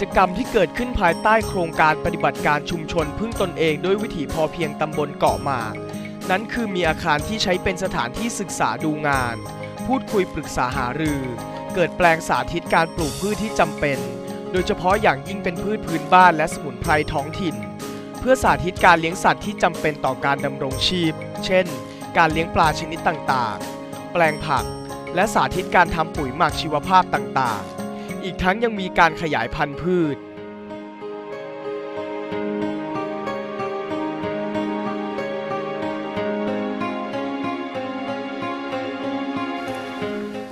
กิจกรรมที่เกิดขึ้นภายใต้โครงการปฏิบัติการชุมชนพึ่งตนเองด้วยวิถีพอเพียงตำบลเกาะหมากนั้นคือมีอาคารที่ใช้เป็นสถานที่ศึกษาดูงาน พูดคุยปรึกษาหารือ เกิดแปลงสาธิตการปลูกพืชที่จำเป็น โดยเฉพาะอย่างยิ่งเป็นพืชพื้นบ้านและสมุนไพรท้องถิ่น เพื่อสาธิตการเลี้ยงสัตว์ที่จำเป็นต่อการดำรงชีพ เช่น การเลี้ยงปลาชนิดต่างๆ แปลงผัก และสาธิตการทำปุ๋ยหมักชีวภาพต่างๆ อีกทั้งยังมีการขยายพันธุ์พืช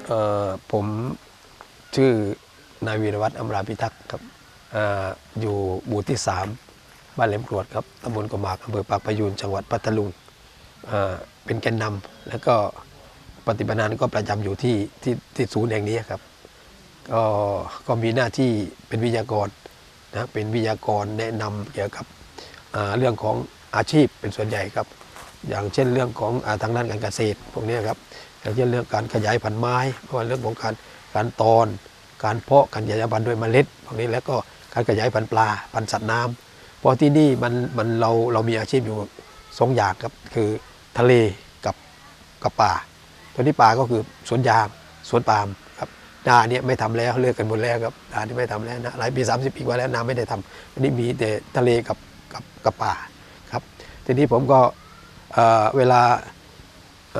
เอ่อผมชื่อนายวีรวัตรอมราพิทักษ์ครับเอ่ออยู่หมู่ที่ 3 บ้านแหลมกรวดครับตำบลกะหมากอำเภอปากพยูนจังหวัดพัทลุงเอ่อเป็นแกนนำแล้วก็ปฏิบัติงานก็ประจำอยู่ที่ที่ที่ศูนย์แห่งนี้ครับ ก็ก็มีหน้าที่เป็นวิทยากรนะเป็นวิทยากรแนะนำเกี่ยวกับเรื่องของอาชีพเป็นส่วนใหญ่ครับ อย่างเช่นเรื่องของอาทางด้านการเกษตรพวกนี้ครับอย่างเช่นเรื่องการขยายพันธุ์ไม้เพราะเรื่องของการการตอน การเพาะการขยายพันธุ์ด้วยเมล็ดพวกนี้แล้วก็การขยายพันธุ์ปลาพันธุ์สัตว์น้ำเพราะที่นี่มันมันเราเรามีอาชีพอยู่สองอย่างครับคือทะเลกับกับป่าตัวนี้ป่าก็คือสวนยางสวนปาล์ม นาเนี่ยไม่ทำแล้วเลิกกันหมดแล้วครับนาที่ไม่ทำแล้วนะหลายปี 30ปีกว่าแล้วนาไม่ได้ทำอันนี้มีแต่ทะเลกับกับกับป่าครับ ทีนี้ผมก็เเวลาเ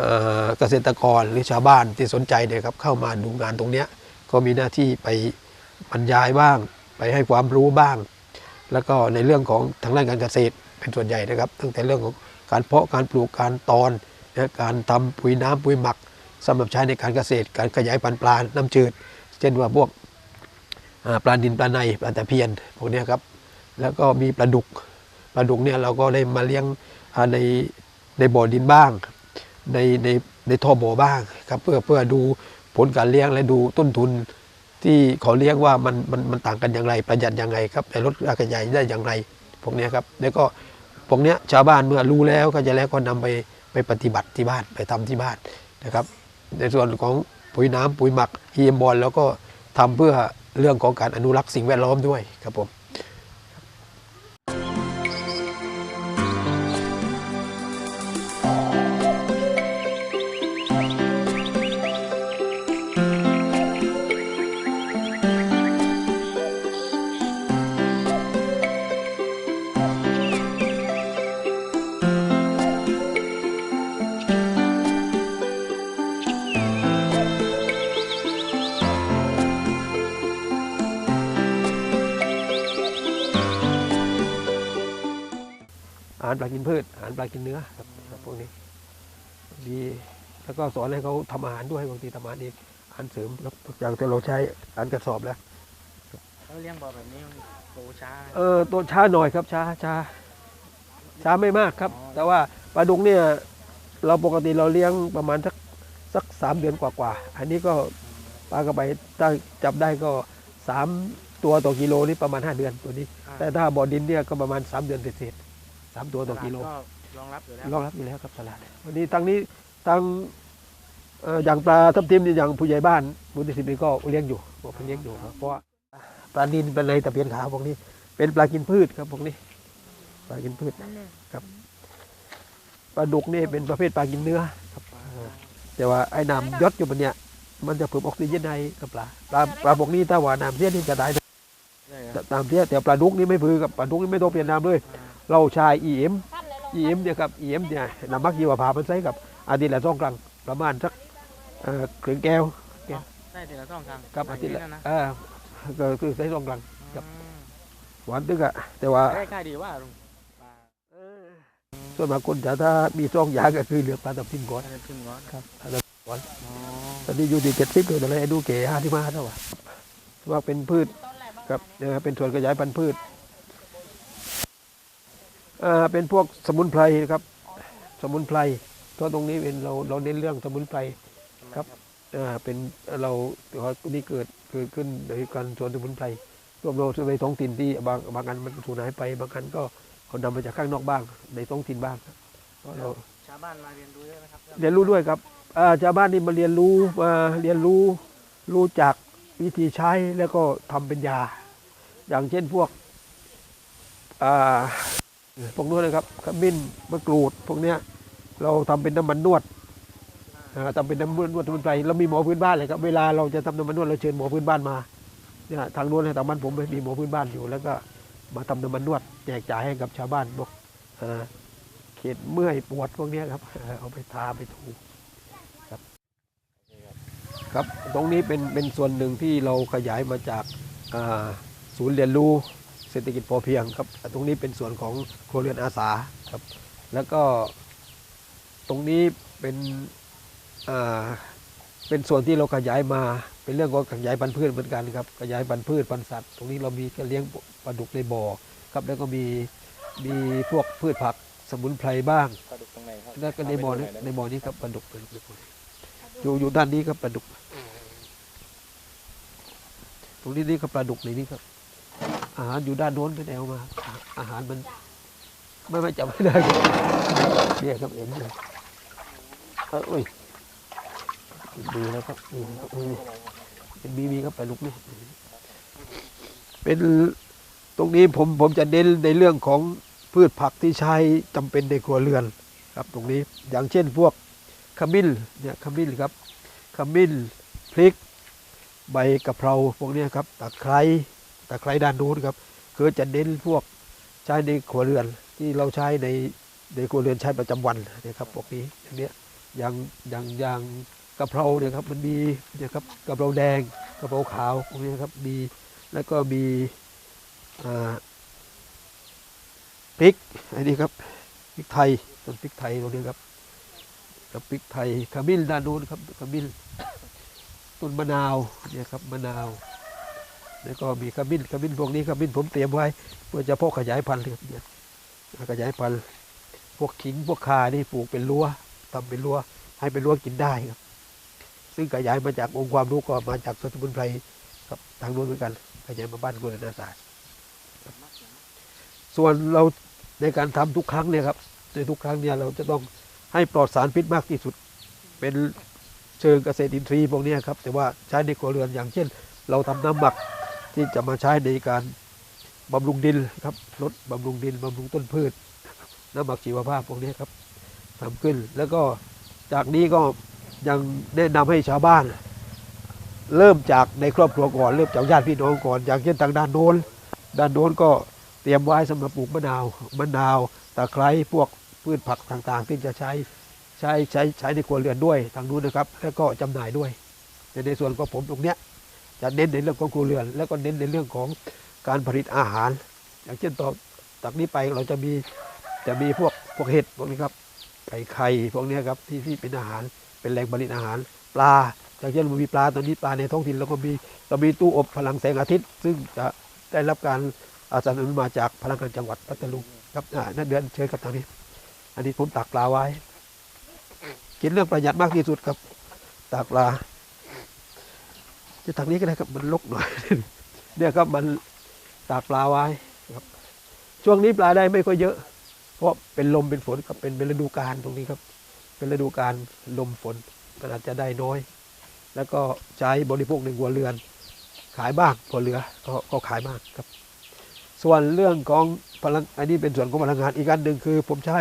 เกษตรกรหรือชาวบ้านที่สนใจเนี่ยครับเข้ามาดูงานตรงเนี้ยก็มีหน้าที่ไปบรรยายบ้าง ไปให้ความรู้บ้าง แล้วก็ในเรื่องของทางด้านการเกษตรเป็นส่วนใหญ่นะครับ ตั้งแต่เรื่องของการเพาะการปลูกการตอนนะการทำปุ๋ยน้ำปุ๋ยหมัก สำหรับใช้ในการเกษตร การขยายพันธุ์ปลาน้ำจืด เช่นว่าพวกปลาดินปลาในปลาตะเพียนพวกนี้ครับ แล้วก็มีปลาดุกปลาดุกเนี่ยเราก็ได้มาเลี้ยงในในบ่อดินบ้าง ในในในท่อบ่อบ้างครับเพื่อเพื่อดูผลการเลี้ยงและดูต้นทุนที่เขาเลี้ยงว่ามันมันมันต่างกันอย่างไรประหยัดอยังไงครับแต่ลดราคาใหญ่ได้อย่างไรพวกนี้ครับแล้วก็พวกนี้ชาวบ้านเมื่อรู้แล้วก็จะแล้วก็นำไปไปปฏิบัติที่บ้านไปทำที่บ้านนะครับ ในส่วนของปุ๋ยน้ำปุ๋ยหมักเฮียมบอลแล้วก็ทำเพื่อเรื่องของการอนุรักษ์สิ่งแวดล้อมด้วยครับผม หารปลากินพืช อาหารปลากินเนื้อครับครับพวกนี้ดีแล้วก็สอนให้เขาทำอาหารด้วยบางทีทำอาหารเองอาหารเสริมครับอย่างที่เราใช้อาหารกระสอบแล้วเขาเลี้ยงบ่อแบบนี้โตช้าเออตัวช้าหน่อยครับช้าช้าช้าไม่มากครับ แต่ว่าปลาดุกเนี่ยเราปกติเราเลี้ยงประมาณสักสักสามเดือนกว่าๆอันนี้ก็ปลากระไปถ้าจับได้ก็สามตัวต่อกิโลนี่ประมาณห้าเดือนตัวนี้ แต่ถ้าบ่อดินเนี่ยก็ประมาณสามเดือนเศษๆ สามตัวต่อกิโลก็รองรับอยู่แล้วรองรับอยู่แล้วครับตลาด วันนี้ทางนี้ทางเอ่ออย่างปลาทับทิมนี่อย่างผู้ใหญ่บ้านมูลนิธินี่ก็เลี้ยงอยู่บอกเลี้ยงอยู่ครับเพราะว่าปลานินปลาในตะเพียนขาวพวกนี้ เป็นปลากินพืชครับพวกนี้ ปลากินพืชครับปลาดุกนี่เป็นประเภทปลากินเนื้อครับเออแต่ว่าไอ้น้ำยศอยู่บนเนี้ยมันจะเพิ่มออกซิเจนในกับปลาปลาปลาพวกนี้ถ้าว่าน้ำเสียนี่จะได้นะใช่ครับตามเสียแต่ปลาดุกนี่ไม่พือกับปลาดุกนี่ไม่ต้องเปลี่ยนน้ำเลย เราใช้ EM EM เนี่ยครับ EM เนี่ยน้ำมักยีวภามันใช้กับอาทิตย์ละสองครั้งประมาณสักเอ่อครึ่งแก้วได้ทีละสองครั้งกับอาทิตย์ละย่งนี้นะเอ่าก็คือใช้สองครั้งครับอืมหวานตึกอะแต่ว่าได้ค่ายดีว่าลุงปลาส่วนมากคนจะถ้ามีซองยาก็คือเหลือกปลาตับทิมก่อนได้ขึ้นงอนครับปลาตับทิมก่อนอ๋อตอนนี้อยู่ที่เจ็ดสิบเลยแต่เลยดูเก๋ห้าที่มาเท่าไหร่ว่าเป็นพืชครับเออเป็นส่วนขยายพันธุ์พืช อ่าเป็นพวกสมุนไพรครับ สมุนไพรเพราะตรงนี้เป็นเราเราเน้นเรื่องสมุนไพรครับอ่าเป็นเรานี่เกิดเกิดขึ้นโดยการสวนสมุนไพรรวมเราในท้องถิ่นที่บางบางอันมันสูญหายไป บางอันก็เขานำมาจากข้างนอกบ้าง ในท้องถิ่นบ้างครับเพราะเราชาวบ้านมาเรียนรู้เยอะไหมครับเรียนรู้ด้วยครับอ่าชาวบ้านนี่มาเรียนรู้มาเรียนรู้รู้จากวิธีใช้แล้วก็ทำเป็นยา อย่างเช่นพวกอ่า พวกนู้นนะครับขมิ้นมะกรูดพวกเนี้ยเราทำเป็นน้ำมันนวดอ่าทำเป็นน้ำมันนวดสมุนไพรเรามีหมอพื้นบ้านเลยครับเวลาเราจะทำน้ำมันนวดเราเชิญหมอพื้นบ้านมาเนี่ยทางนู้นทางบ้านผมมีหมอพื้นบ้านอยู่ แล้วก็มาทำน้ำมันนวดแจกจ่ายให้กับชาวบ้านพวกเขตเมื่อยปวดพวกนี้ครับเอาไปทาไปถูครับครับตรงนี้เป็นเป็นส่วนหนึ่งที่เราขยายมาจากศูนย์เรียนรู้ เศรษฐกิจพอเพียงครับ ตรงนี้เป็นส่วนของครัวเรือนอาสาครับ แล้วก็ตรงนี้เป็นอ่าเป็นส่วนที่เราขยายมาเป็นเรื่องของขยายพันธุ์พืชเหมือนกันครับขยายพันธุ์พืชพันธุ์สัตว์ ตรงนี้เรามีการเลี้ยงปลาดุกในบ่อครับแล้วก็มีมีพวกพืชผักสมุนไพรบ้างปลาดุกตรงไหนครับแล้วก็ในบ่อนี้ในบ่อนี้ครับปลาดุกปลาดุกในบ่อนี้อยู่อยู่ด้านนี้ครับปลาดุก ตรงนี้นี่ก็ปลาดุกในนี้ครับ อาหารอยู่ด้านโน้นไปแนวมา อาหารมัน ไม่ไม่จำไม่ได้เนี่ยครับเห็นเลยเอ้ยอุ้ยดูแล้วครับนี่ครับเป็นบีบีครับปลุกนี่เป็นตรงนี้ผมผมจะเน้นในเรื่องของพืชผักที่ใช้จำเป็นในครัวเรือนครับตรงนี้อย่างเช่นพวกขมิ้นเนี่ยขมิ้นครับขมิ้นพริก ใบกะเพราพวกนี้ครับตะไคร้ ตะไครด้านนู้นครับคือจะเน้นพวกใช้ในครัวเรือนที่เราใช้ในในครัวเรือนใช้ประจำวันนะครับพวกนี้อย่างเนี้ยอย่างอย่างอย่างกะเพราเนี่ยครับมันมีเนี่ยครับกะเพราแดงกะเพราขาวพวกนี้ครับมีแล้วก็มีอ่าพริกอันนี้ครับพริกไทยต้นพริกไทยตรงนี้ครับกับพริกไทยขมิ้นด้านนู้นครับขมิ้นต้นมะนาวเนี่ยครับมะนาว แล้วก็มีขมิ้นขมิ้นพวกนี้ขมิ้นผมเตรียมไว้ เพื่อจะพาะขยายพันธุ์เลยครับเนี่ยขยายพันธุ์พวกขิงพวกข่านี่ปลูกเป็นรั้วทำเป็นรั้วให้เป็นรั้วกินได้ครับ ซึ่งขยายมาจากองค์ความรู้ก็มาจากสมุนไพรครับทางนู้นเหมือนกันขยายมาบ้านกุลนาศาสตร์ส่วนเราในการทำทุกครั้งเนี่ยครับในทุกครั้งเนี่ยเราจะต้องให้ปลอดสารพิษมากที่สุด เป็นเชิงเกษตรอินทรีย์พวกนี้ครับ แต่ว่าใช้ในครัวเรือนอย่างเช่น เราทำน้ำหมัก ที่จะมาใช้ในการบำรุงดินครับลดบำรุงดินบำรุงต้นพืชน้ำหมักชีวภาพพวกนี้ครับทำขึ้นแล้วก็จากนี้ก็ยังแนะนำให้ชาวบ้าน เริ่มจากในครอบครัวก่อนเริ่มจากญาติพี่น้องก่อนอย่างเช่นทางด้านโน้นด้านโน้นก็เตรียมไว้สำหรับปลูกมะนาวมะนาวตะไคร้พวกพืชผักต่างๆ ที่จะใช้ใช้ใช้ใช้ในครัวเรือนด้วยทางนู้นนะครับ แล้วก็จำหน่ายด้วยแต่ในส่วนของผมตรงเนี้ย จะเน้นในเรื่องของครัวเรือน แล้วก็เน้นในเรื่องของการผลิตอาหาร อย่างเช่นต่อจากนี้ไปเราจะมีจะมีพวกพวกเห็ดพวกนี้ครับไก่ไข่พวกนี้ครับที่ที่เป็นอาหารเป็นแหล่งผลิตอาหาร ปลาอย่างเช่นมันมีปลาตอนนี้ปลาในท้องถิ่นเราก็มีเรามีตู้อบพลังแสงอาทิตย์ ซึ่งจะได้รับการอาสนับสนุนมาจากพลังงานจังหวัดพัทลุงครับนั่นเดือนเชิญครับทางนี้ อันนี้ผมตักปลาไว้ กินเรื่องประหยัดมากที่สุดครับตากปลา จะทางนี้ก็ได้ครับมันลกหน่อย เนี่ยครับมันตากปลาไว้ครับ ช่วงนี้ปลาได้ไม่ค่อยเยอะ เพราะเป็นลมเป็นฝนครับเป็นเป็นฤดูกาลตรงนี้ครับ เป็นฤดูกาลลมฝนมันอาจจะได้น้อย แล้วก็ใช้บริโภคในครัวเรือน ขายบ้างพอเหลือก็ก็ขายมากครับ ส่วนเรื่องของพลังอันนี้เป็นส่วนของพลังงานอีกอันหนึ่งคือ ผมใช้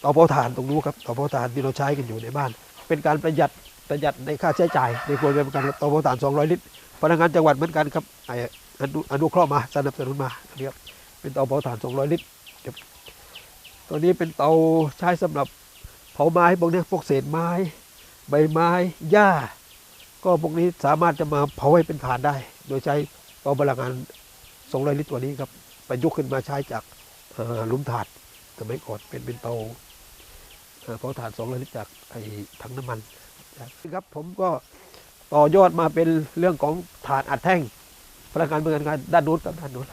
เตาเผาถ่านตรงนู้นครับเตาเผาถ่านที่เราใช้กันอยู่ในบ้าน เป็นการประหยัด ประหยัดในค่าใช้จ่ายในครัวเรือนเหมือนกันครับเตาเผาถ่าน200ลิตรพนักงานจังหวัดเหมือนกันครับไอ้อนุอนุเคราะห์มาสนับสนุนมาอันนี้ครับเป็นเตาเผาถ่าน 200 ลิตรครับตัวนี้เป็นเตาใช้สำหรับเผาไม้พวกนี้พวกเศษไม้ ใบไม้หญ้า ก็พวกนี้สามารถจะมาเผาให้เป็นถ่านได้ โดยใช้เตาพลังงาน 200 ลิตรตัวนี้ครับประยุกต์ขึ้นมาใช้จากหลุมถ่านสมัยก่อนเป็นเป็นเตาเผาถ่านสองลิตรจากไอ้ถังน้ำมัน ครับผมก็ต่อยอดมาเป็นเรื่องของถานอัดแท่งพลังงานเมืองการด้านนู้นกับด้านนู้น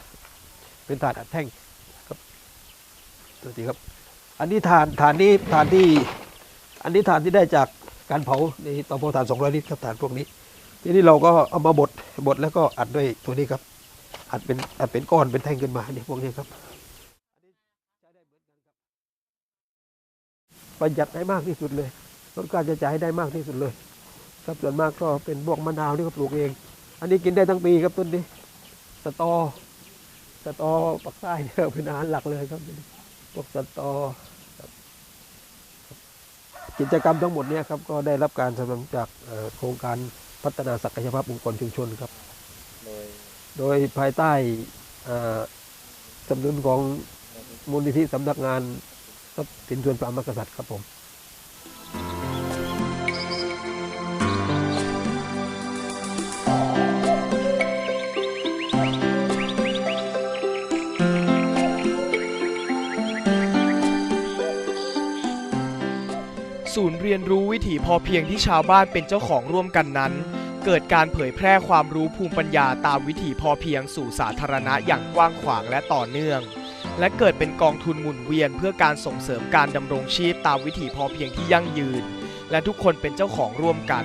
เป็นถานอัดแท่งครับตัวทีครับ อันนี้ถานถ่านนี้ถานที่ อันนี้ถานที่ได้จากการเผาในเตาเผาถ่าน200ลิตรครับถานพวกนี้ ทีนี้เราก็เอามาบดบดแล้วก็อัดด้วยตัวนี้ครับ อัดเป็นอัดเป็นก้อนเป็นแท่งขึ้นมาเนี่ยพวกนี้ครับประหยัดได้มากที่สุดเลย ลดการใช้จ่ายให้ได้มากที่สุดเลยครับส่วนมากก็เป็นพวกมะนาวนี่ก็ปลูกเอง อันนี้กินได้ทั้งปีครับต้นนี้สตอสตอปักใต้เนี่ยเป็นอาหารหลักเลยครับพวกสตอกิจกรรมทั้งหมดเนี่ยครับก็ได้รับการสนับสนุนจากโครงการพัฒนาศักยภาพองค์กรชุมชนครับ โดยภายใต้สนับสนุนของมูลนิธิสำนักงานทรัพย์สินส่วนพระมหากษัตริย์ครับผม เรียนรู้วิถีพอเพียงที่ชาวบ้านเป็นเจ้าของร่วมกันนั้น เกิดการเผยแพร่ความรู้ภูมิปัญญาตามวิถีพอเพียงสู่สาธารณะอย่างกว้างขวางและต่อเนื่อง และเกิดเป็นกองทุนหมุนเวียนเพื่อการส่งเสริมการดำรงชีพตามวิถีพอเพียงที่ยั่งยืน และทุกคนเป็นเจ้าของร่วมกัน